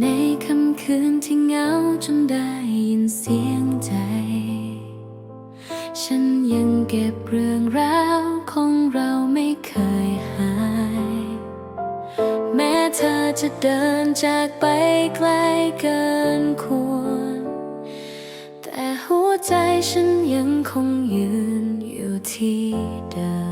ในค่ำคืนที่เหงาจนได้ยินเสียงใจ ฉันยังเก็บเรื่องราวของเราไม่เคยหาย แม้เธอจะเดินจากไปไกลเกินควร แต่หัวใจฉันยังคงยืนอยู่ที่เดิม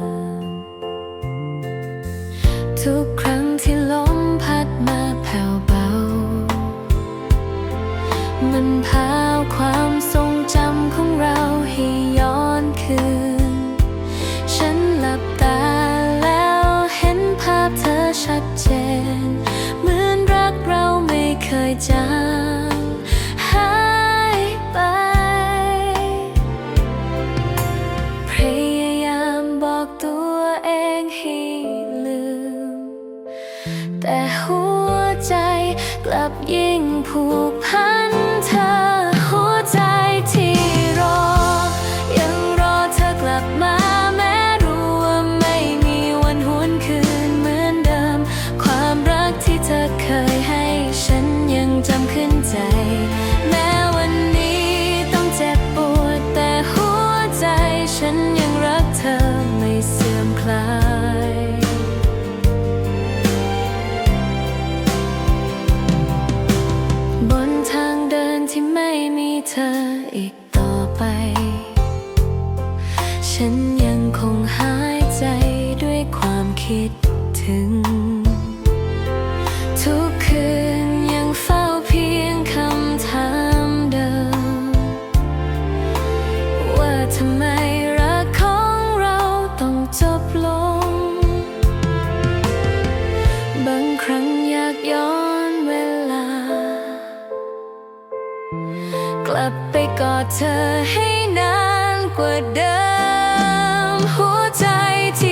แต่หัวใจกลับยิ่งผูกพัน ไม่มีเธออีกต่อไป ฉันยังคงหายใจด้วยความคิดถึง กลับไปกอดเธอให้นานกว่าเดิม หัวใจที่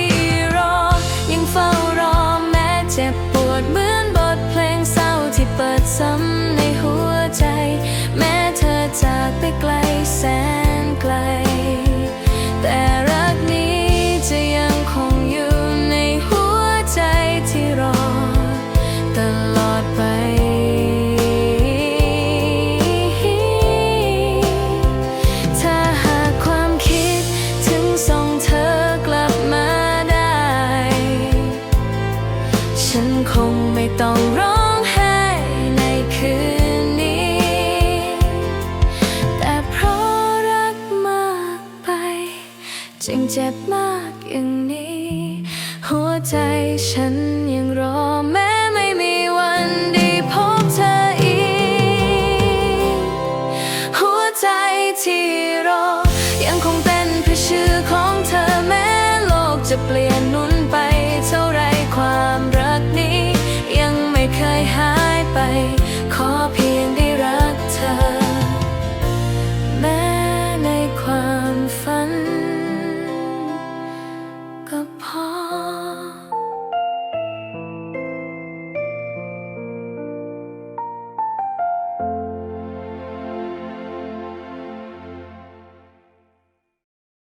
เจ็บมากอย่างนี้ หัวใจฉันยังรอ